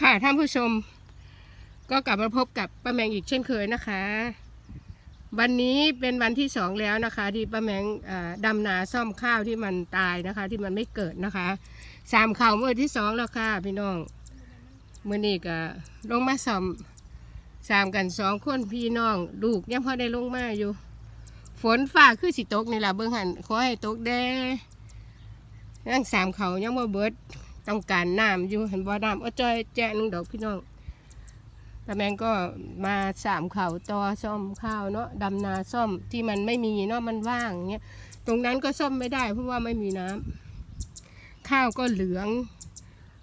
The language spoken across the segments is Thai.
ค่ะท่านผู้ชม ก็กลับมาพบกับป้าแมงอีกเช่นเคยนะคะ วันนี้เป็นวันที่สองแล้วนะคะ ที่ป้าแมงดำนาซ่อมข้าวที่มันตายนะคะ ที่มันไม่เกิดนะคะสามข่าวเมื่อที่สองแล้วค่ะ พี่น้องเมื่อนี้ก็ลงมาซ่อมสามกันสองคนพี่น้องลูกยังพอได้ลงมาอยู่ ฝนฟ้าคือสิตกนี่แหละเบื้องหันขอให้ตกแด้ยังสามเขายังบ่เบิด ต้องการน้ำอยู่เห็นบ่อน้ำเอจ้อยแจ้นึงดอกพี่น้องแต่แมงก็มาสามเขาต่อซ่อมข้าวเนาะดำนาซ่อมที่มันไม่มีเนาะมันว่างเงี้ยตรงนั้นก็ซ่อมไม่ได้ เพราะว่าไม่มีน้ำข้าวก็เหลือง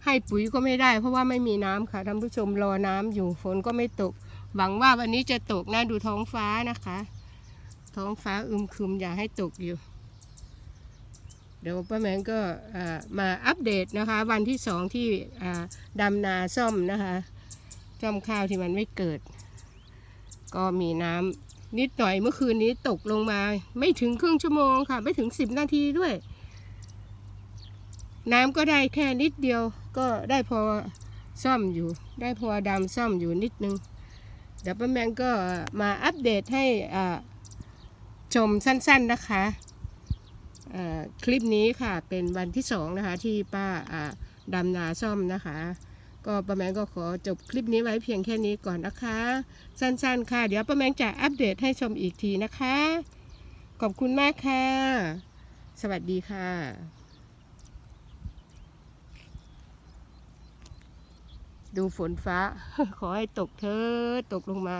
ให้ปุ๋ยก็ไม่ได้ เพราะว่าไม่มีน้ำค่ะท่านผู้ชมรอน้ำอยู่ฝนก็ไม่ตก หวังว่าวันนี้จะตกนะดูท้องฟ้านะคะ ท้องฟ้าอึมครึมอย่าให้ตกอยู่ เดี๋ยวป้าแมงก็มาอัปเดตนะคะ วันที่สองที่ดำนาซ่อมนะคะซ่อมข้าวที่มันไม่เกิด ก็มีน้ำนิดหน่อยเมื่อคืนนี้ตกลงมาไม่ถึงครึ่งชั่วโมงค่ะ ไม่ถึงสิบนาทีด้วย น้ำก็ได้แค่นิดเดียวก็ได้พอซ่อมอยู่ ได้พอดำซ่อมอยู่นิดนึง เดี๋ยวป้าแมงก็มาอัปเดตให้ชมสั้น ๆนะคะ คลิปนี้ค่ะเป็นวันที่สองนะคะที่ป้าดำนาซ่อมนะคะ ก็ป้าแมงก็ขอจบคลิปนี้ไว้เพียงแค่นี้ก่อนนะคะ สั้นๆ ค่ะ เดี๋ยวป้าแมงจะอัปเดตให้ชมอีกทีนะคะ ขอบคุณมากค่ะ สวัสดีค่ะดูฝนฟ้า ขอให้ตกเธอตกลงมา